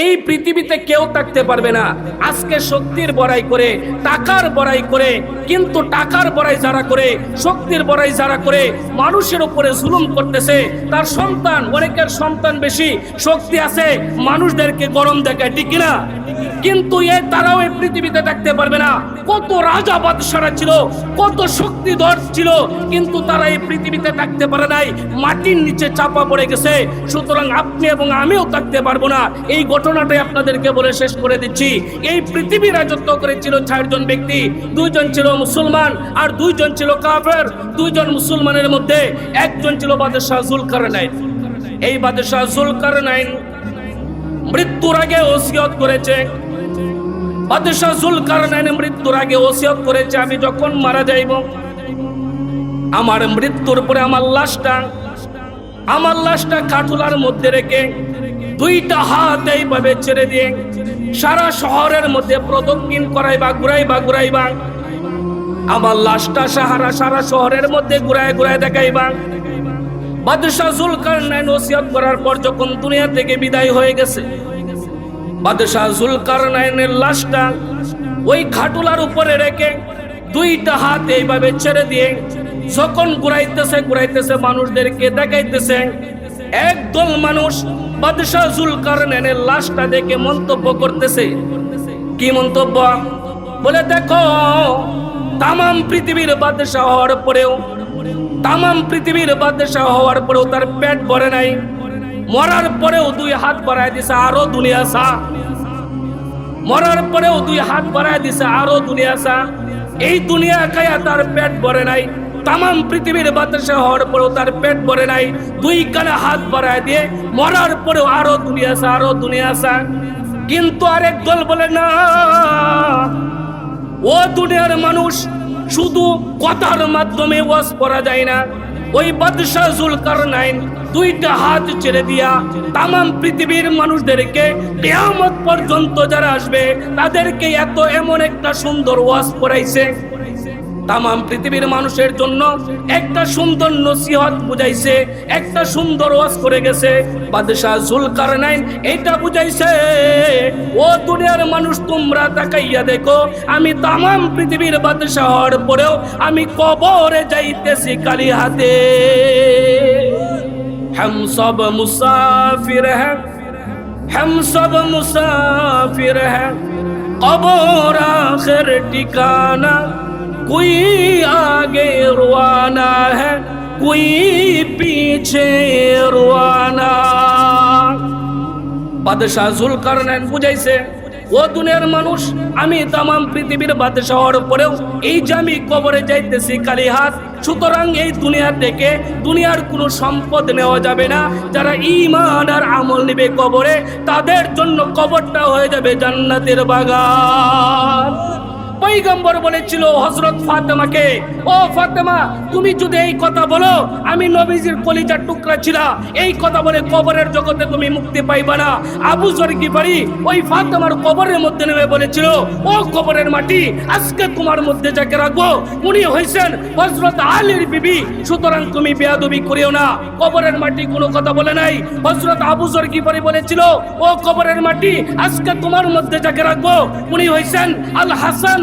এই পৃথিবীতে কেউ থাকতে পারবে না। আজকে শক্তির বড়াই করে, টাকার বড়াই করে, কিন্তু টাকার বড়াই যারা করে, শক্তির বড়াই যারা করে, মানুষের উপরে জুলুম করতেছে, তার সন্তান, অনেকের সন্তান বেশি, শক্তি আছে, মানুষদেরকে গরম দেখায়, ঠিক কিনা? কিন্তু এ তারাও এই পৃথিবীতে থাকতে পারবে না। কত রাজা বাদশারা ছিল, কত শক্তিধর ছিল, কিন্তু তারা এই পৃথিবীতে থাকতে পারে নাই। মাটির নিচে চাপা পড়ে গেছে। সুতরাং আপনি এবং আমিও থাকতে পারব না। এই ঘটনাটাই আপনাদেরকে বলে শেষ করে দিচ্ছি। এই পৃথিবী রাজত্ব করেছিল চারজন ব্যক্তি, দুইজন ছিল মুসলমান আর দুইজন ছিল কাফের। দুইজন মুসলমানের মধ্যে একজন ছিল বাদশাহ জুলকারনাইন। এই বাদশাহ জুলকারনাইন মৃত্যুর আগে ওসিয়ত করেছে। বাদশাহ জুলকারনাইন মৃত্যুর আগে ওসিয়ত করেছে, আমি যখন মারা যাইব, আমার মৃত্যুর পরে আমার লাশটা আমার লাশটা কাঠুলার মধ্যে রেখে দুইটা হাত এইভাবে ছেড়ে দিয়ে সারা শহরের মধ্যে প্রদক্ষিণ করাইবা, ঘুরাইবা ঘুরাইবা। আমার লাশটা সাহারা সারা শহরের মধ্যে ঘুরায় ঘুরায় দেখাইবা। বাদশাহ জুলকারনাইন ওসিয়ত করার পর যখন দুনিয়া থেকে বিদায় হয়ে গেছে, বাদশাহ জুলকারনাইনের লাশটা ওই খাটুলার উপরে রেখে দুইটা হাত এইভাবে ছেড়ে দিয়ে যখন ঘুরাইতেছে ঘুরাইতেছে, মানুষদেরকে দেখাইতেছে একদল মানুষ বাদশাহ জুলকারনাইনের লাশটা দেখে মন্তব্য করতেছে। কি মন্তব্য? বলে দেখো, তামাম পৃথিবীর বাদশাহ হওয়ার পরেও, তামাম পৃথিবীর বাদশাহ হওয়ার পরেও তার পেট ভরে নাই। মরার পরেও দুই হাত বাড়ায় দিছে আরও দুনিয়া সা মরার পরেও দুই হাত বাড়ায় দিছে আরও দুনিয়া সা এই দুনিয়া খায়া তার পেট ভরে নাই। তামাম পৃথিবীর বাতাসে হওয়ার পরেও তার পেট ভরে নাই। দুই কানে হাত বাড়ায় দিয়ে মরার পরেও আরও দুনিয়া সা আরও দুনিয়া সা কিন্তু আরেক দল বলে, না, ও দুনিয়ার মানুষ শুধু কথার মাধ্যমে ওয়াজ করা যায় না। ওই বাদশাহ জুলকারনাইন দুইটা হাত ছেড়ে দিয়া তামাম পৃথিবীর মানুষদেরকে কেয়ামত পর্যন্ত যারা আসবে, তাদেরকে এত এমন একটা সুন্দর ওয়াজ করাইছে। তামাম পৃথিবীর মানুষের জন্য একটা সুন্দর নসিহত বুঝাইছে, একটা সুন্দর ওয়াজ করে গেছে। বাদশাহ জুল কারনাইন এইটা বুঝাইছে, ও দুনিয়ার মানুষ, তোমরা তাকাইয়া দেখো, আমি তামাম পৃথিবীর বাদশাহ হওয়ার পরেও আমি কবরে যাইতেছি কালি হাতে। হ্যাম সব মুসাফির হ্যাঁ হ্যাম সব মুসাফির হ্যাঁ কবর আখের ঠিকানা कोई आगे रुआना है कोई पीछे रुआना বাদশাহ জুলকারনাইন বুঝাইছে ও দুনিয়ার মানুষ আমি তামাম পৃথিবীর বাদশাহ হওয়ার পরেও এই যে আমি কবরে যাইতেছি কালী হাত সুতরাং এই দুনিয়া থেকে দুনিয়ার কোনো সম্পদ নেওয়া যাবে না যারা ইমান আর আমল নেবে কবরে তাদের জন্য কবরটা হয়ে যাবে জান্নাতের বাগান পৈগম্বর বলেছিল হজরত ফাতেমাকে, ও ফাতেমা, তুমি যদি এই কথা বলো, আমি নবীজির কলিজার টুকরা ছিলা। এই কথা বলে কবরের জগতে তুমি মুক্তি পাইবা না। আবু জর পারি, ওই ফাতেমার কবরের মধ্যে নেমে বলেছিল, ও কবরের মাটি, আজকে তোমার মধ্যে যাকে রাখব, উনি হয়েছেন হজরত আলীর বিবি। সুতরাং তুমি বেয়াদবি করিও না। কবরের মাটি কোনো কথা বলে নাই। হজরত আবু জর পারি বলেছিল, ও কবরের মাটি, আজকে তোমার মধ্যে যাকে রাখব, উনি হয়েছেন আল হাসান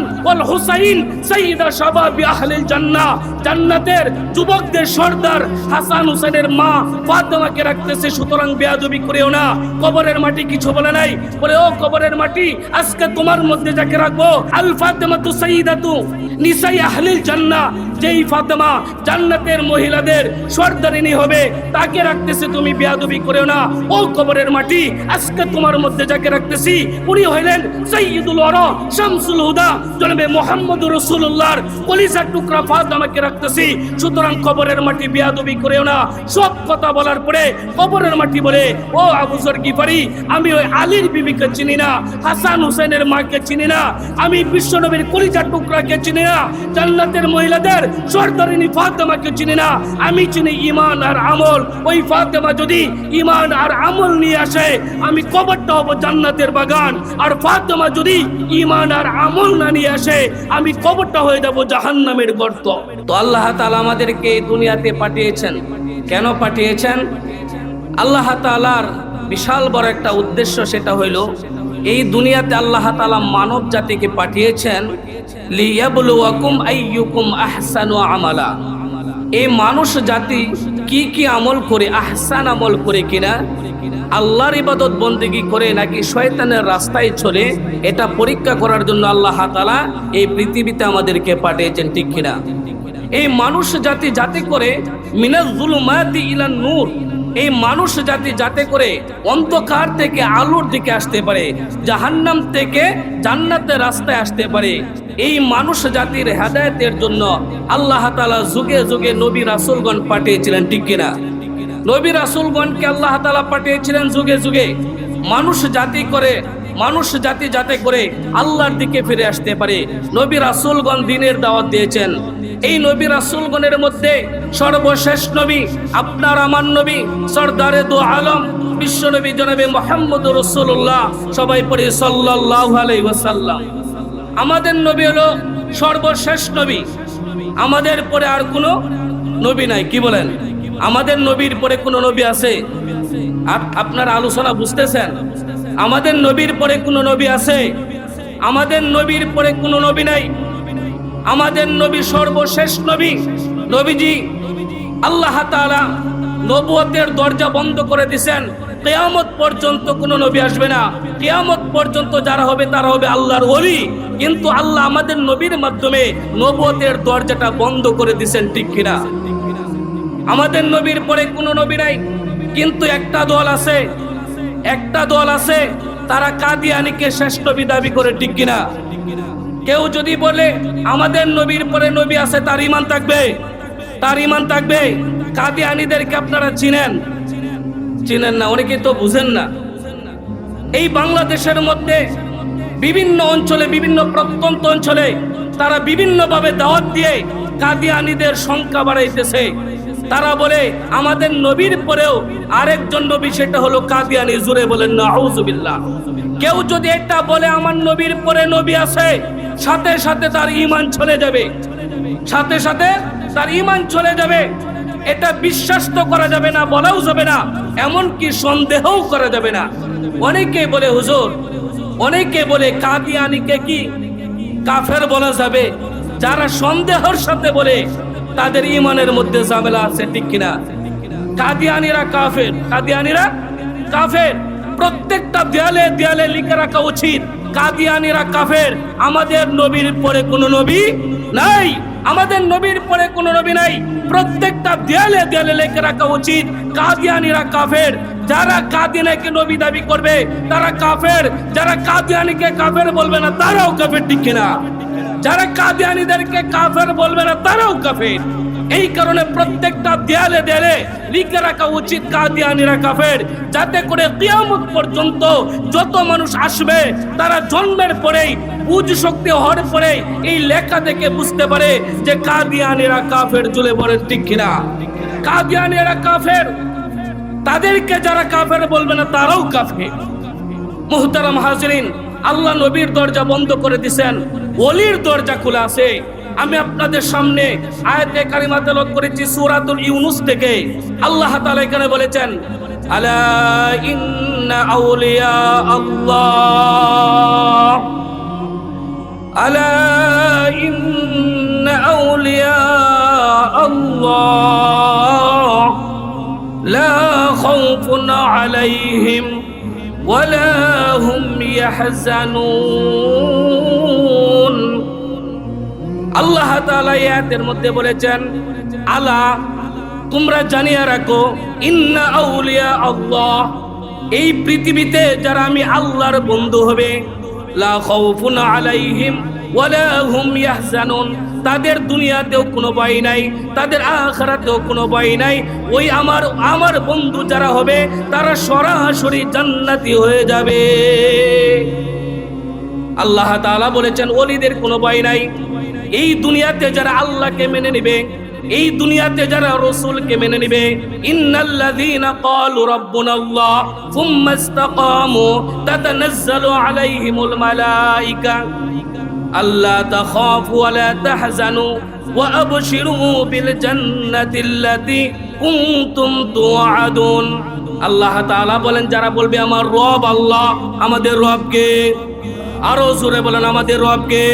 জান্নাতের মহিলাদের সর্দারিনী হবে, তাকে রাখতেছে, তুমি বেয়াদবি করেও না। ও কবরের মাটি, আজকে তোমার মধ্যে যাকে রাখতেছি, উনি হইলেন ওয়ারা শামসুল হুদা। জনাবে মোহাম্মদ রসুল্লাহর কলিজার টুকরা ফাতেমাকে রাখতেছি। সুতরাং কবরের মাটি বেয়াদবি করেও না। সব কথা বলার পরে কবরের মাটি বলে, ও আমি ওই আলীর বিবিকে চিনি না, হাসান হুসেনের মাকে চিনি না, আমি বিশ্বনবীর কলিজার টুকরাকে চিনি না, জান্নাতের মহিলাদের সর্দারিনী ফাতেমাকে চিনি না, আমি চিনি ইমান আর আমল। ওই ফাতেমা যদি ইমান আর আমল নিয়ে আসে, আমি কবরটা হব জান্নাতের বাগান। আর ফাতেমা যদি ইমান আর আমল না নিয়ে আসে, আমি কবরটা হয়ে যাব জাহান্নামের গর্ত। তো আল্লাহ তালা আমাদেরকে এই দুনিয়াতে পাঠিয়েছেন। কেন পাঠিয়েছেন? আল্লাহ তালার বিশাল বড় একটা উদ্দেশ্য সেটা হইল, এই দুনিয়াতে আল্লাহ তালা মানব জাতিকে পাঠিয়েছেন, লিয়াবলুয়াকুম আমালা। এই মানুষ জাতি কি কি আমল করে, আহসান আমল করে কিনা? আল্লাহর ইবাদত বন্দেগি করে নাকি শয়তানের রাস্তায় চলে? এটা পরীক্ষা করার জন্য আল্লাহ তাআলা এই পৃথিবীতে আমাদেরকে পাঠিয়েছেন, ঠিক কিনা? এই মানুষ জাতি যাতে করে মিনাজ জুলুমাতি ইলান নূর, এই মানুষ জাতি যাতে করে অন্ধকার থেকে আলোর দিকে আসতে পারে, জাহান্নাম থেকে জান্নাতের রাস্তায় আসতে পারে এই মানুষ জাতির হেদায়তের জন্য আল্লাহ তাআলা যুগে যুগে নবী রাসুলগণ পাঠিয়েছিলেন, ঠিক কিনা? নবী রাসূলগণকে আল্লাহ তাআলা পাঠিয়েছিলেন যুগে যুগে। মানুষ জাতি করে, মানুষ জাতি যাতে করে আল্লাহর দিকে ফিরে আসতে পারে। নবী রাসূলগণ দিনের দাওয়াত দিয়েছেন। এই নবী রাসুলগণের মধ্যে সর্বশেষ নবী, আপনার আমার নবী, সর্দারে দু আলম, বিশ্ব নবী জনাবে মোহাম্মদ রসুল্লাহ সবাই পড়ে সাল্লাল্লাহু আলাই ওয়াসাল্লাম। আমাদের নবী হলো সর্বশেষ নবী। আমাদের পরে আর কোনো নবী নাই, কি বলেন? আমাদের নবীর পরে কোনো নবী আছে? আপ- আপনারা আলোচনা বুঝতেছেন? আমাদের নবীর পরে কোনো নবী আছে? আমাদের নবীর পরে কোনো নবী নাই? আমাদের নবী সর্বশেষ নবী? নবীজি আল্লাহ তাআলা নবুয়তের দরজা বন্ধ করে দিছেন। কেয়ামত পর্যন্ত কোনো নবী আসবে না। কেয়ামত পর্যন্ত যারা হবে তারা হবে আল্লাহর ওলি। কিন্তু আল্লাহ আমাদের নবীর মাধ্যমে নবুয়তের দরজাটা বন্ধ করে দিছেন ঠিক কিনা? আমাদের নবীর পরে কোনো নবী নাই। কিন্তু একটা দল আছে, একটা দল আছে, তারা কাদিয়ানিকে শ্রেষ্ঠ নবী দাবি করে, ঠিক কিনা? কেউ যদি বলে, আমাদের নবীর পরে নবী আছে, তার ইমান থাকবে। তার ইমান থাকবে। কাদিয়ানিদেরকে আপনারা চিনেন। চিনেন না, অনেকে তো বুঝেন না। এই বাংলাদেশের মধ্যে বিভিন্ন অঞ্চলে, বিভিন্ন প্রত্যন্ত অঞ্চলে তারা বিভিন্নভাবে দাওয়াত দিয়ে কাদিয়ানিদের সংখ্যা বাড়াইতেছে। তারা বলে, আমাদের নবীর পরেও আরেকজন নবী, সেটা হলো কাদিয়ানি। জুড়ে বলেন না কেউ যদি এটা বলে, আমার নবীর পরে নবী আছে, সাথে সাথে তার ইমান চলে যাবে। সাথে সাথে তার ইমান চলে যাবে। এটা বিশ্বাস তো করা যাবে না, বলাও যাবে না, এমনকি সন্দেহও করা যাবে না। অনেকে বলে, হুজুর, অনেকে বলে কাদিয়ানিকে কি কাফের বলা যাবে, যারা সন্দেহর সাথে বলে, তাদের ইমানের মধ্যে ঝামেলা আছে, ঠিক কিনা? কাদিয়ানিরা কাফের কাদিয়ানিরা কাফের। প্রত্যেকটা দেয়ালে দেয়ালে লিখে রাখা উচিত কাদিয়ানিরা কাফের। আমাদের নবীর পরে কোনো নবী নাই। আমাদের নবীর পরে কোনো নবী নাই। প্রত্যেকটা দেয়ালে দেয়ালে লেখে রাখা উচিত, কাদিয়ানিরা কাফের। যারা কাদিয়ানিকে নবী দাবি করবে, তারা কাফের। যারা কাদিয়ানিকে কাফের বলবে না, তারাও কাফের, ঠিক কিনা? যারা কাদিয়ানিদেরকে কাফের বলবে না, তারাও কাফের। এই কারণে প্রত্যেকটা দেয়ালে দেয়ালে লিখে রাখা উচিত কাদিয়ানিরা কাফের। যাতে করে কিয়ামত পর্যন্ত যত মানুষ আসবে, তারা জন্মের পরেই, বুঝ শক্তি হওয়ার পরে এই লেখা দেখে বুঝতে পারে যে কাদিয়ানিরা কাফের জুলে বলেন ঠিক কিনা। কাদিয়ানিরা কাফের। তাদেরকে যারা কাফের বলবে না, তারাও কাফের। মুহতারাম হাজরিন, আল্লাহ নবীর দরজা বন্ধ করে দিছেন, ওলির দরজা খোলা আছে। আমি আপনাদের সামনে আয়াতে কারিমা তেলত করেছি সুরাতুল ইউনুস থেকে। আল্লাহ তাআলা এখানে বলেছেন, আলা ইন্না আউলিয়া আল্লাহ। আলা ইন্না আউলিয়া আল্লাহ। লা খাউফুন আলাইহিম ওয়ালা হুম ইয়াহজানুন। আল্লাহ এই মধ্যে বলেছেন, আলা, তোমরা জানিয়ে রাখো, ইন্না আউলিয়া আল্লাহ, এই পৃথিবীতে যারা আমি আল্লাহর বন্ধু হবে, লা আলাইহিম ওয়ালা হুম ইয়াহজানুন, তাদের দুনিয়াতেও কোনো ভয় নাই, তাদের আখরাতেও কোনো ভয় নাই, ওই আমার আমার বন্ধু যারা হবে, তারা সরাসরি জান্নাতি হয়ে যাবে। আল্লাহ তাআলা বলেছেন, ওলিদের কোনো ভয় নাই এই দুনিয়াতে যারা আল্লাহকে মেনে নেবে, এই দুনিয়াতে যারা রসুলকে মেনে নেবে, ইন্নাল্লাযীনা ক্বালু রাব্বুনাল্লাহ সুম্মা ইসতাকামু তাতানাজ্জালু আলাইহিমুল মালায়েকা আল্লা তাখাফু ওয়া লা তাহজানু ওয়া আবশিরু বিল জান্নাতি আল্লাতী কুনতুম তুআদুন আল্লাহ তাআলা বলেন, যারা বলবে, আমার রব আল্লাহ, আমাদের রবকে। আরও জোরে বলেন, আমাদের রবকে।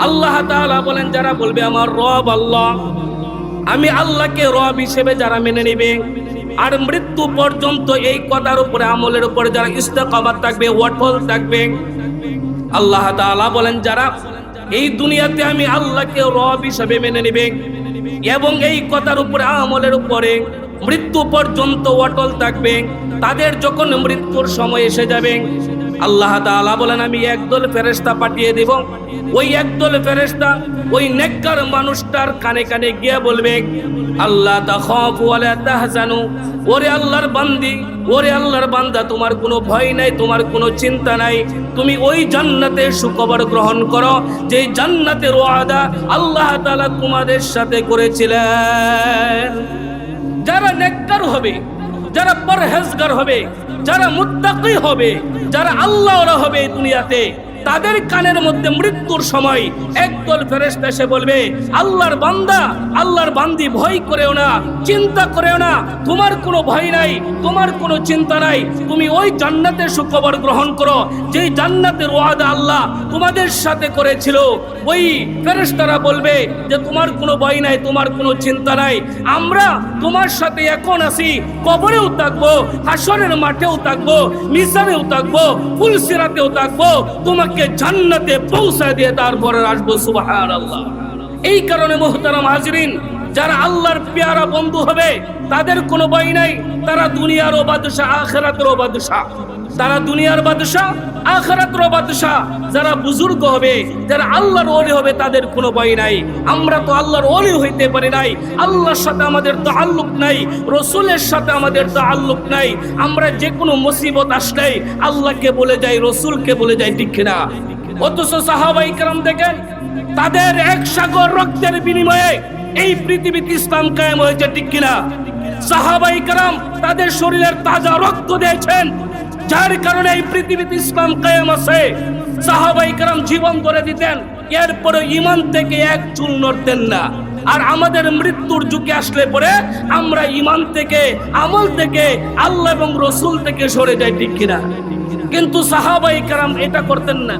আল্লাহ তাআলা বলেন, যারা বলবে আমার রব আল্লাহ, আমি আল্লাহকে রব হিসেবে যারা মেনে নেবে, আর মৃত্যু পর্যন্ত এই কথার উপরে, আমলের উপরে যারা ইস্তেকামাত থাকবে অটল থাকবে, আল্লাহ তাআলা বলেন, যারা এই দুনিয়াতে আমি আল্লাহকে রব হিসেবে মেনে নেবে, এবং এই কথার উপরে, আমলের উপরে মৃত্যু পর্যন্ত অটল থাকবে, তাদের যখন মৃত্যুর সময় এসে যাবে আল্লাহ তাআলা বলেন, আমি একদল ফেরেশতা পাঠিয়ে দেব। ওই একদল ফেরেশতা ওই নেককার মানুষটার কানে কানে গিয়ে বলবে, আল্লাহ তাখাফু ওয়ালা তাহজানু। ওরে আল্লাহর বান্দি, ওরে আল্লাহর বান্দা, তোমার কোনো ভয় নাই, তোমার কোনো চিন্তা নাই। তুমি ওই জান্নাতে সুখবর গ্রহণ করো, যে জান্নাতের ওয়াদা আল্লাহ তাআলা তোমাদের সাথে করেছিলেন। যারা নেককার হবে যারা পরহেজগার হবে যারা মুত্তাকি হবে যারা আল্লাহরা হবে এই দুনিয়াতে তাদের কানের মধ্যে মৃত্যুর সময় একদল ফেরেশতা এসে বলবে, আল্লাহর বান্দা, আল্লাহর বান্দি ভয় করেও না, চিন্তা করেও না, তোমার কোনো ভয় নাই, তোমার কোনো চিন্তা নাই, তুমি ওই জান্নাতের সুখবর গ্রহণ করো, যেই জান্নাতের ওয়াদা আল্লাহ তোমাদের সাথে করেছিল। ওই ফেরেশতারা বলবে যে, তোমার কোনো ভয় নাই, তোমার কোনো চিন্তা নাই, আমরা তোমার সাথে এখন আসি কবরেও থাকব, হাসরের মাঠেও থাকব মিশানেও থাকব, ফুলসিরাতেও থাকব, তোমাকে জান্নাতে পৌঁছা দিয়ে তারপরে আসব সুবাহ এই কারণে মোহতারাম হাজরিন যারা আল্লাহর পেয়ারা বন্ধু হবে, তাদের কোনো ভয় নাই। তারা দুনিয়ার দুনিয়ারও বাদশা আখেরাতেরও বাদশা তারা দুনিয়ার বাদশাহ, আখরাতের বাদশাহ। যারা বুজুর্গ হবে, যারা আল্লাহর ওলি হবে, তাদের কোনো ভয় নাই। আমরা তো আল্লাহর ওলি হইতে পারি নাই। আল্লাহর সাথে আমাদের তো আল্লুক নাই, রসুলের সাথে আমাদের তো আল্লুক নাই। আমরা যে কোনো মুসিবত আসলেই আল্লাহকে বলে যাই, রসুলকে বলে যাই, ঠিক না অথচ সাহাবাই কারণ দেখেন, তাদের এক সাগর রক্তের বিনিময়ে এই পৃথিবীতে ইসলাম কায়েম হয়েছে ঠিক কিনা? সাহাবাই কালাম তাদের শরীরের তাজা রক্ত দিয়েছেন, যার কারণে এই পৃথিবীতে ইসলাম কায়েম আছে। সাহাবাই কালাম জীবন করে দিতেন, এরপরে ইমান থেকে এক চুল নড়তেন না। আর আমাদের মৃত্যুর যুগে আসলে পরে আমরা ইমান থেকে, আমল থেকে, আল্লাহ এবং রসুল থেকে সরে যাই ঠিক কিনা? কিন্তু সাহাবাই কারাম এটা করতেন না।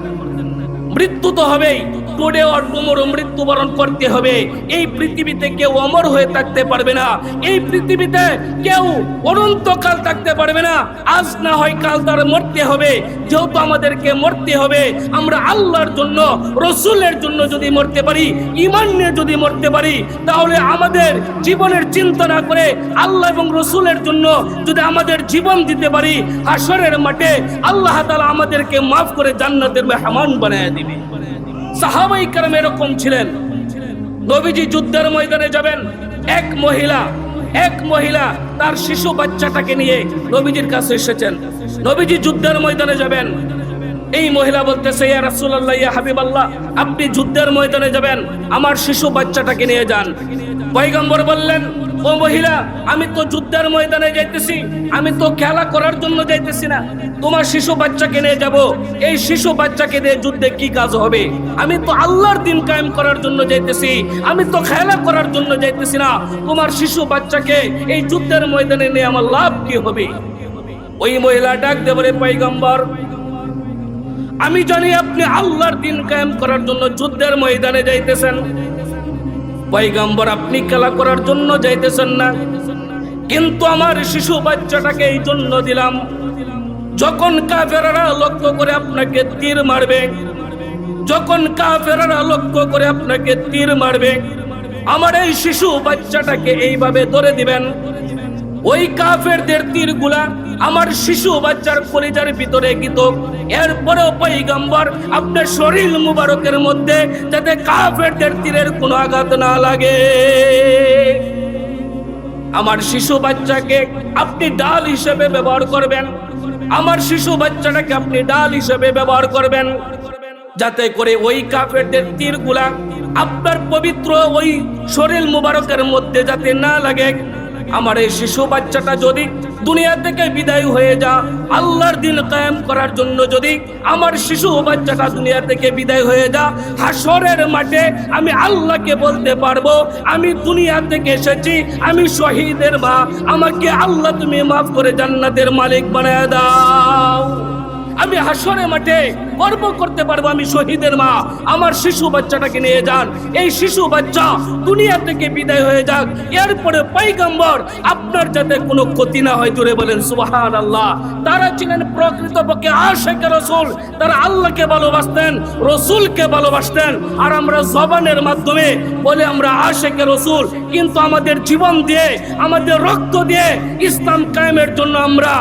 মৃত্যু তো হবেই। অর টুমোরো মৃত্যুবরণ করতে হবে। এই পৃথিবীতে কেউ অমর হয়ে থাকতে পারবে না। এই পৃথিবীতে কেউ অনন্তকাল থাকতে পারবে না। আজ না হয় কাল তার মরতে হবে। যেহেতু আমাদেরকে মরতে হবে, আমরা আল্লাহর জন্য, রসুলের জন্য যদি মরতে পারি ইমান নিয়ে যদি মরতে পারি, তাহলে আমাদের জীবনের চিন্তা না করে আল্লাহ এবং রসুলের জন্য যদি আমাদের জীবন দিতে পারি, হাসরের মাঠে আল্লাহ তালা আমাদেরকে মাফ করে জান্নাতের মেহমান বানায় দিবে। সাহাবাই কারাম এরকম ছিলেন। নবীজি যুদ্ধের ময়দানে যাবেন। এক মহিলা এক মহিলা তার শিশু বাচ্চাটাকে নিয়ে নবীজির কাছে এসেছেন। নবীজি যুদ্ধের ময়দানে যাবেন। এই মহিলা বলতেছে, ইয়া রাসূলুল্লাহ, ইয়া হাবিবাল্লাহ, আপনি যুদ্ধের ময়দানে যাবেন। আমার শিশু বাচ্চাটাকে নিয়ে যান। পয়গম্বর বললেন ও মহিলা, আমি তো যুদ্ধের ময়দানে যাইতেছি, আমি তো খেলা করার জন্য যাইতেছি না। তোমার শিশু বাচ্চাকে নিয়ে যাব, এই শিশু বাচ্চাকে নিয়ে যুদ্ধে কি কাজ হবে? আমি তো আল্লাহর দিন কায়েম করার জন্য যাইতেছি, আমি তো খেলা করার জন্য যাইতেছি না। তোমার শিশু বাচ্চাকে এই যুদ্ধের ময়দানে নিয়ে আমার লাভ কি হবে? ওই মহিলা ডাক দেবরে পৈগম্বর আমি জানি আপনি আল্লাহর দিন কায়েম করার জন্য যুদ্ধের ময়দানে যাইতেছেন। পয়গাম্বর, আপনি খেলা করার জন্য যাইতেছেন না। কিন্তু আমার শিশু বাচ্চাটাকে এই জন্য দিলাম। যখন কাফেরারা লক্ষ্য করে আপনাকে তীর মারবে, যখন কাফেরারা লক্ষ্য করে আপনাকে তীর মারবে, আমার এই শিশু বাচ্চাটাকে এইভাবে ধরে দিবেন। ওই কাফেরদের তীরগুলা আমার শিশু বাচ্চার কলিজার ভিতরে গীত। এরপরেও পৈগম্বর আপনার শরীর মুবারকের মধ্যে যাতে কাফেরদের তীরের কোনো আঘাত না লাগে। আমার শিশু বাচ্চাকে আপনি ডাল হিসেবে ব্যবহার করবেন। আমার শিশু বাচ্চাটাকে আপনি ডাল হিসেবে ব্যবহার করবেন। যাতে করে ওই কাফেরদের তীরগুলা আপনার পবিত্র ওই শরীর মুবারকের মধ্যে যাতে না লাগে। আমার এই শিশু বাচ্চাটা যদি দুনিয়া থেকে বিদায় হয়ে যা, আল্লাহর দিন কায়েম করার জন্য যদি আমার শিশু বাচ্চাটা দুনিয়া থেকে বিদায় হয়ে যা হাসরের মাঠে আমি আল্লাহকে বলতে পারব, আমি দুনিয়া থেকে এসেছি, আমি শহীদের মা, আমাকে আল্লাহ তুমি মাফ করে জান্নাতের মালিক বানায় দাও। আমি হাসরে মাঠে গর্ব করতে পারব আমি শহীদের মা। আমার শিশু বাচ্চাটাকে নিয়ে যান। এই শিশু বাচ্চা দুনিয়া থেকে বিদায় হয়ে যাক। এরপরে পাইগাম্বর আপনার যাতে কোনো ক্ষতি না হয় জুড়ে বলেন সুবাহান আল্লাহ তারা ছিলেন প্রকৃতপক্ষে আশেকে রসুল। তারা আল্লাহকে ভালোবাসতেন, রসুলকে ভালোবাসতেন। আর আমরা জবানের মাধ্যমে বলে আমরা আশেকে রসুল। কিন্তু আমাদের জীবন দিয়ে, আমাদের রক্ত দিয়ে ইসলাম কায়েমের জন্য আমরা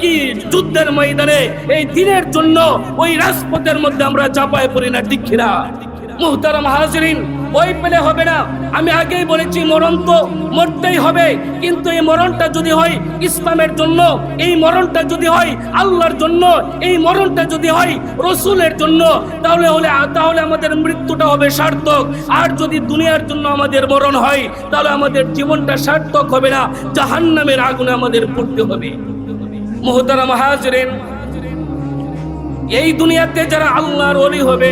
কি যুদ্ধের ময়দানে এই দিনের জন্য ওই রাজপথের মধ্যে আমরা চাপায় পড়ি না দীক্ষিরা মুহতারাম হাজরিন ওই পেলে হবে না। আমি আগেই বলেছি, মরণ তো মরতেই হবে। কিন্তু এই মরণটা যদি হয় ইসলামের জন্য, এই মরণটা যদি হয় আল্লাহর জন্য, এই মরণটা যদি হয় রসুলের জন্য, তাহলে হলে, তাহলে আমাদের মৃত্যুটা হবে সার্থক। আর যদি দুনিয়ার জন্য আমাদের মরণ হয়, তাহলে আমাদের জীবনটা সার্থক হবে না, জাহান্নামের আগুনে আমাদের পড়তে হবে। মোহতারা মহাজরেন এই দুনিয়াতে যারা আল্লাহর অলি হবে,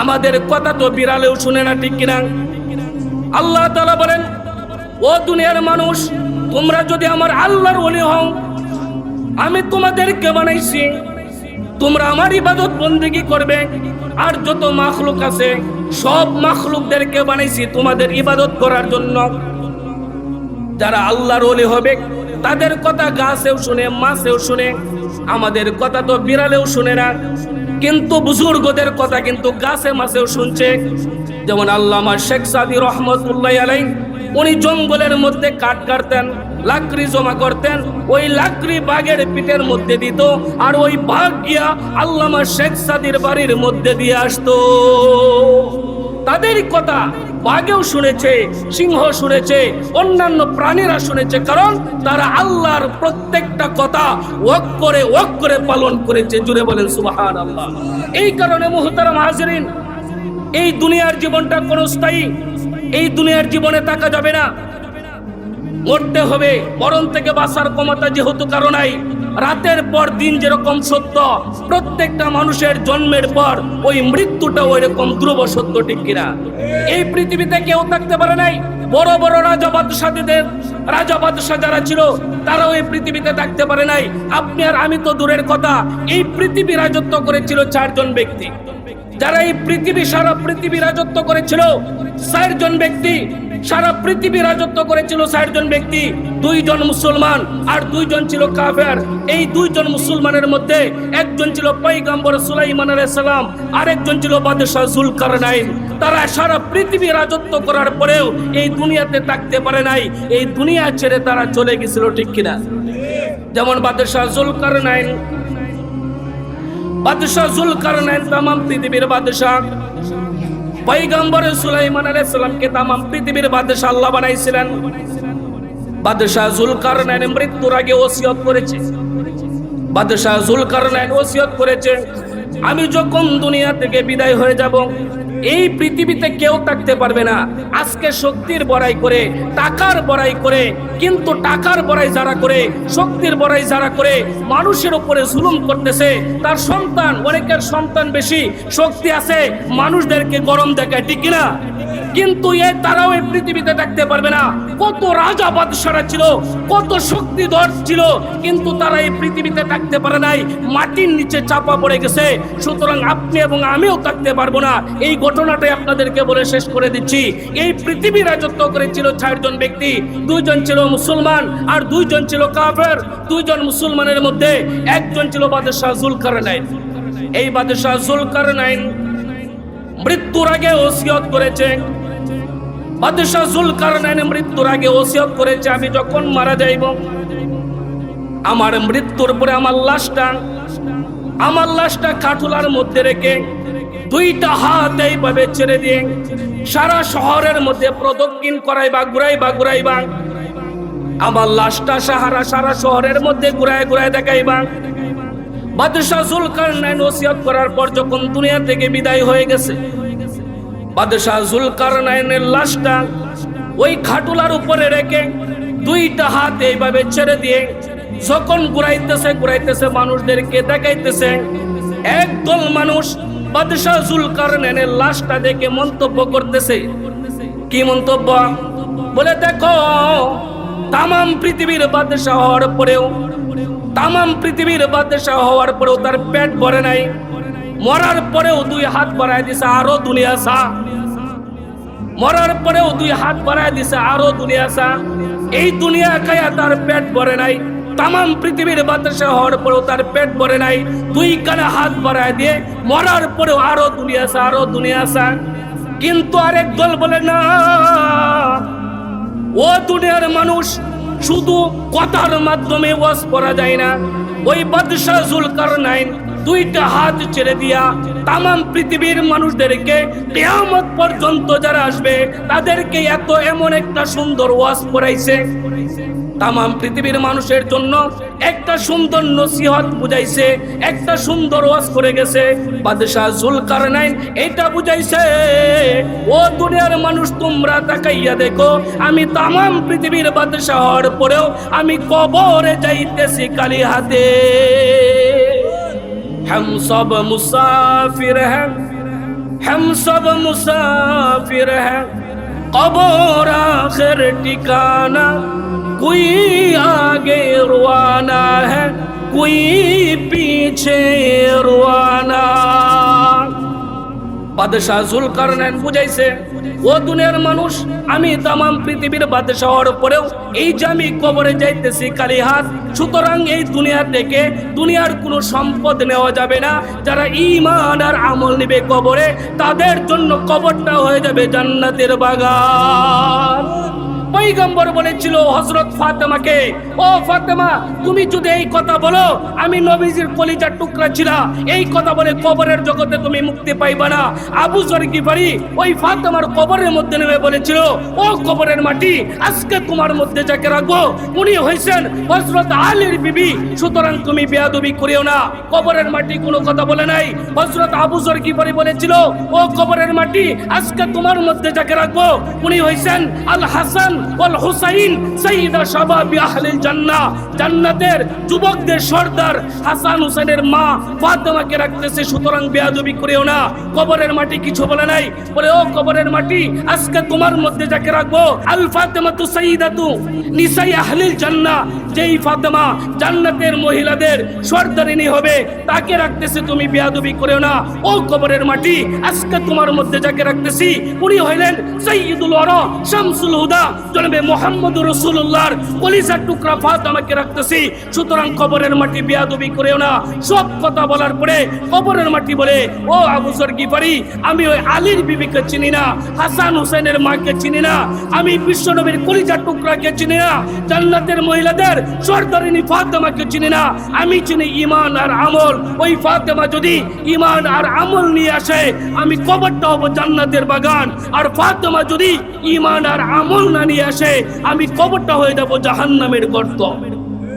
আমাদের কথা তো বিড়ালেও শুনে না, ঠিক কিনা? আল্লাহ তালা বলেন, ও দুনিয়ার মানুষ, তোমরা যদি আমার আল্লাহর অলি হও, আমি তোমাদেরকে বানাইছি। তোমরা আমার ইবাদত বন্দেগি করবে, আর যত মাখলুক আছে, সব মাখলুকদেরকে বানাইছি তোমাদের ইবাদত করার জন্য। যারা আল্লাহর অলি হবে তাদের কথা গাছেও শুনে, মাছেও শুনে, আমাদের কথা তো বিড়ালেও শুনে না। কিন্তু বুজুর্গদের কথা কিন্তু গাছে মাছেও শুনছে। যেমন আল্লামা শেখ সাদি রহমতুল্লাহ আলাই উনি জঙ্গলের মধ্যে কাঠ কাটতেন, লাকড়ি জমা করতেন, ওই লাকড়ি বাঘের পিঠের মধ্যে দিত, আর ওই বাঘ গিয়া আল্লামা শেখ সাদির বাড়ির মধ্যে দিয়ে আসতো। তাদের কথা বাঘেও শুনেছে সিংহ শুনেছে, অন্যান্য প্রাণীরা শুনেছে, কারণ তারা আল্লাহর প্রত্যেকটা কথা ওয়াক করে ওয়াক করে পালন করেছে। জুড়ে বলেন সুবাহান আল্লাহ এই কারণে মুহতারাম হাজরিন, এই দুনিয়ার জীবনটা কোনো স্থায়ী, এই দুনিয়ার জীবনে থাকা যাবে না। মরতে হবে, মরণ থেকে বাঁচার ক্ষমতা যেহেতু কারও নাই, রাতের পর দিন যেরকম সত্য, প্রত্যেকটা মানুষের জন্মের পর ওই মৃত্যুটা ওই রকম ধ্রুব সত্য, ঠিক কিনা? এই পৃথিবীতে কেউ থাকতে পারে নাই। বড় বড় রাজা বাদশাহীদের, রাজা বাদশাহ যারা ছিল তারাও এই পৃথিবীতে থাকতে পারে নাই। আপনি আর আমি তো দূরের কথা, এই পৃথিবী রাজত্ব করেছিল চারজন ব্যক্তি। যারা এই পৃথিবী, সারা পৃথিবী রাজত্ব করেছিল, চারজন ব্যক্তি সারা পৃথিবী রাজত্ব করেছিল ষাটজন ব্যক্তি দুইজন মুসলমান আর দুইজন ছিল কাফের। এই দুইজন মুসলমানের মধ্যে একজন ছিল পৈগম্বর সুলাইমান সালাম, আরেকজন ছিল বাদশাহ জুলকারনাইন। তারা সারা পৃথিবী রাজত্ব করার পরেও এই দুনিয়াতে থাকতে পারে নাই। এই দুনিয়া ছেড়ে তারা চলে গেছিল ঠিক কিনা? যেমন বাদশাহ জুলকারনাইন। বাদশাহ জুলকারনাইন তাম পৃথিবীর বাদশাহ। পৈগম্বর সুলাইমান আলাইহিস সালামকে তামাম পৃথিবীর বাদশাহ আল্লাহ বানাইছিলেন। বাদশাহ জুলকারনাইন মৃত্যুর আগে ওসিয়ত করেছে। বাদশাহ জুলকারনাইন ওসিয়ত করেছে। আমি যখন দুনিয়া থেকে বিদায় হয়ে যাব এই পৃথিবীতে কেউ থাকতে পারবে না। আজকে শক্তির বড়াই করে, টাকার বড়াই করে, কিন্তু টাকার বড়াই যারা করে, শক্তির বড়াই যারা করে, মানুষের উপরে জুলুম করতেছে, তার সন্তান, অনেকের সন্তান বেশি শক্তি আছে, মানুষদেরকে গরম দেখায়, ঠিক কিনা? কিন্তু এ তারাও এই পৃথিবীতে থাকতে পারবে না। কত রাজা বাদশারা ছিল, কত শক্তিধর ছিল, কিন্তু তারা এই পৃথিবীতে থাকতে পারে নাই। মাটির নিচে চাপা পড়ে গেছে। সুতরাং আপনি এবং আমিও থাকতে পারব না। এই ঘটনাটাই আপনাদেরকে বলে শেষ করে দিচ্ছি। এই পৃথিবী রাজত্ব করেছিল চারজন ব্যক্তি, দুইজন ছিল মুসলমান আর দুইজন ছিল কাফের। দুইজন মুসলমানের মধ্যে একজন ছিল বাদশাহ জুলকারনাইন। এই বাদশাহ জুলকারনাইন মৃত্যুর আগে ওসিয়ত করেছে। বাদশাহ জুলকারনাইন মৃত্যুর আগে ওসিয়ত করেছে, আমি যখন মারা যাইব, আমার মৃত্যুর পরে আমার লাশটা আমার লাশটা কাঠুলার মধ্যে রেখে দুইটা হাত এইভাবে ছেড়ে দিয়ে সারা শহরের মধ্যে প্রদক্ষিণ করাই বা ঘুরাই বা ঘুরাইবা। আমার লাশটা সাহারা সারা শহরের মধ্যে ঘুরায় ঘুরায় দেখাইবা। বাদশাহ জুলকারনাইন ওসিয়ত করার পর যখন দুনিয়া থেকে বিদায় হয়ে গেছে, বাদশাহ জুলকারনাইনের লাশটা ওই খাটুলার উপরে রেখে দুইটা হাত এইভাবে ছেড়ে দিয়ে যখন ঘুরাইতেছে ঘুরাইতেছে, মানুষদেরকে দেখাইতেছে একদল মানুষ বাদশাহ জুলকারনাইনের লাশটা দেখে মন্তব্য করতেছে। কি মন্তব্য? বলে, দেখো, তামাম পৃথিবীর বাদশাহ হওয়ার পরেও, তামাম পৃথিবীর বাদশাহ হওয়ার পরেও তার পেট ভরে নাই। মরার পরেও দুই হাত বাড়ায় দিছে, আরও দুনিয়া সা মরার পরেও দুই হাত বাড়ায় দিছে, আরও দুনিয়া সা এই দুনিয়া খায়া তার পেট ভরে নাই। তামাম পৃথিবীর বাতাসা হওয়ার পরেও তার পেট ভরে নাই। দুই কানে হাত বাড়ায় দিয়ে মরার পরেও আরও দুনিয়া সা আরও দুনিয়া সা কিন্তু আরেক দল বলে, না, ও দুনিয়ার মানুষ শুধু কথার মাধ্যমে ওয়াজ করা যায় না। ওই বাদশাহ জুলকারনাইন দুইটা হাত ছেড়ে দিয়া তামাম পৃথিবীর মানুষদেরকে কেয়ামত পর্যন্ত যারা আসবে, তাদেরকে এত এমন একটা সুন্দর ওয়াজ করাইছে। তামাম পৃথিবীর মানুষের জন্য একটা সুন্দর নসিহত বুঝাইছে, একটা সুন্দর ওয়াজ করে গেছে। বাদশাহ জুল কারনাইন এইটা বুঝাইছে, ও দুনিয়ার মানুষ, তোমরা তাকাইয়া দেখো, আমি তামাম পৃথিবীর বাদশাহ হওয়ার পরেও আমি কবরে যাইতেছি কালী হাতে। হম সব মুসাফির হ্যাঁ ہم সব মুসাফির ہیں কবর আখের ঠিকানা کوئی آگے روانا ہے کوئی রোয়ানা বাদশাহ বুঝাইছে ও দুনিয়ার মানুষ আমি তামাম পৃথিবীর বাদশাহ হওয়ার পরেও এই যে আমি কবরে যাইতেছি কালী হাত, সুতরাং এই দুনিয়া থেকে দুনিয়ার কোনো সম্পদ নেওয়া যাবে না। যারা ইমান আর আমল নিবে কবরে, তাদের জন্য কবরটা হয়ে যাবে জান্নাতের বাগান। পৈগম্বর বলেছিল হজরত ফাতেমাকে, ও ফাতেমা, তুমি যদি এই কথা বলো, আমি নবীজির কলিজার টুকরা ছিলা। এই কথা বলে কবরের জগতে তুমি মুক্তি পাইবা না। আবু জর পারি ওই ফাতেমার কবরের মধ্যে নেমে বলেছিল, ও কবরের মাটি, আজকে তোমার মধ্যে যাকে রাখব, উনি হয়েছেন হজরত আলীর বিবি। সুতরাং তুমি বেয়াদবি করিও না। কবরের মাটি কোনো কথা বলে নাই। হজরত আবু জর পারি বলেছিল, ও কবরের মাটি, আজকে তোমার মধ্যে যাকে রাখব, উনি হয়েছেন আল হাসান জান্নাতের যুবকদের সর্দার মা রাখতেছে, সুতরাং করেও না। কবরের মাটি কিছু বলে নাই। মাটি তোমার মধ্যে জান্নাতের মহিলাদের সর্দারিনী হবে, তাকে রাখতেছে, তুমি বেয়াদবি করেও না। ও কবরের মাটি, আজকে তোমার মধ্যে যাকে রাখতেছি, উনি হইলেন সাইয়্যিদুল শামসুল হুদা। জনাবে মোহাম্মদ রসুল্লাহর টুকরা আমাকে রাখতেছি। সুতরাং কবরের মাটি করেও না। সব কথা বলার পরে কবরের মাটি বলে, ও আমি ওই আলীর বিবিকে চিনি না, হাসান হুসেনের মাকে চিনি না, আমি বিশ্বনবীর কলিজার টুকরাকে চিনি না, জান্নাতের মহিলাদের সর্দারিনী ফাতেমাকে চিনি না, আমি চিনি ইমান আর আমল। ওই ফাতেমা যদি ইমান আর আমল নিয়ে আসে, আমি কবরটা হব জান্নাতের বাগান। আর ফাতেমা যদি ইমান আর আমল না নিয়ে আসে আমি কবরটা হয়ে যাব জাহান্নামের গর্ত।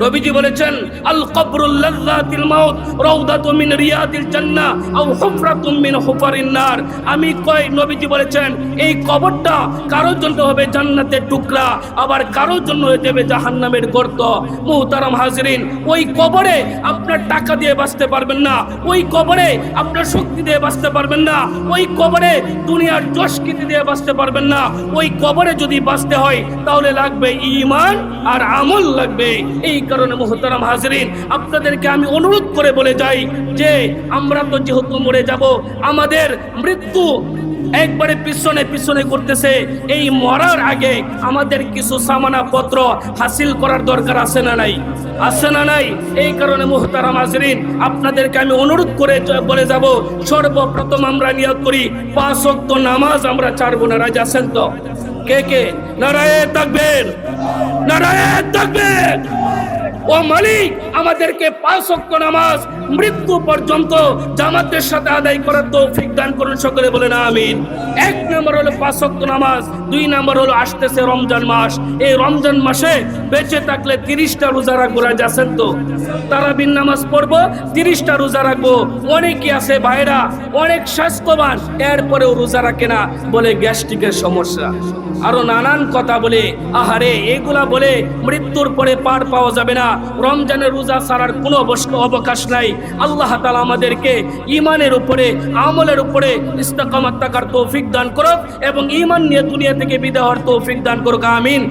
নবীজি বলেছেন, আল কবরুল লাযযাতিল মাউত রাউদাতুম মিন রিয়াদিল জান্নাহ আও হুফরাতুম মিন হুফারিন নার। আমি কই, নবীজি বলেছেন, এই কবরটা কারোর জন্য হবে জান্নাতের টুকরা, আবার কারোর জন্য হয়ে যাবে জাহান্নামের গর্ত। মুহতারাম হাজরিন, ওই কবরে আপনার টাকা দিয়ে বাঁচতে পারবেন না, ওই কবরে আপনার শক্তি দিয়ে বাঁচতে পারবেন না, ওই কবরে দুনিয়ার যশকৃতি দিয়ে বাঁচতে পারবেন না। ওই কবরে যদি বাঁচতে হয়, তাহলে লাগবে ঈমান আর আমল লাগবে। এই কারণে মোহতারাম হাজরিন, আপনাদেরকে আমি অনুরোধ করে বলে যাই যে আমরা তো যেহেতু মরে যাব, আমাদের মৃত্যু একবারে পিছনে পিছনে করতেছে এই মরার আগে আমাদের কিছু সামানা পত্র হাসিল করার দরকার আছে না নাই? আছে না নাই? এই কারণে মোহতারাম হাজরিন, আপনাদেরকে আমি অনুরোধ করে বলে যাব, সর্বপ্রথম আমরা নিয়োগ করি, পাঁচ ওয়াক্ত নামাজ আমরা ছাড়বো। না রাজ আছেন তো? কে কে? নারায়ণ থাকবেন নারায়ণ থাকবেন ও মালিক আমাদেরকে পাঁচ নামাজ মৃত্যু পর্যন্ত জামাতের সাথে আদায় করার তৌফিক দান করুন সকলে বলেন আমিন। এক নম্বর হলো পাঁচ ওয়াক্ত নামাজ, দুই নম্বর হলো আসতেছে রমজান মাস। এই রমজান মাসে বেঁচে থাকলে তিরিশটা রোজা রাখব, রাজ আছেন তো? তারাবিন নামাজ পড়ব, তিরিশটা রোজা রাখব। অনেকে আছে ভাইরা, অনেক স্বাস্থ্যবান, এরপরেও রোজা রাখে না বলে গ্যাস্ট্রিকের সমস্যা। আরও নানান কথা বলে, আহারে, এগুলা বলে মৃত্যুর পরে পার পাওয়া যাবে না। রমজানের রোজা ছাড়ার কোনো অবকাশ নাই। আল্লাহ তালা আমাদেরকে ইমানের উপরে, আমলের উপরে ইস্তাকামাত তৌফিক দান করুক এবং ইমান নিয়ে দুনিয়া থেকে বিদায় তৌফিক দান করুক, আমিন।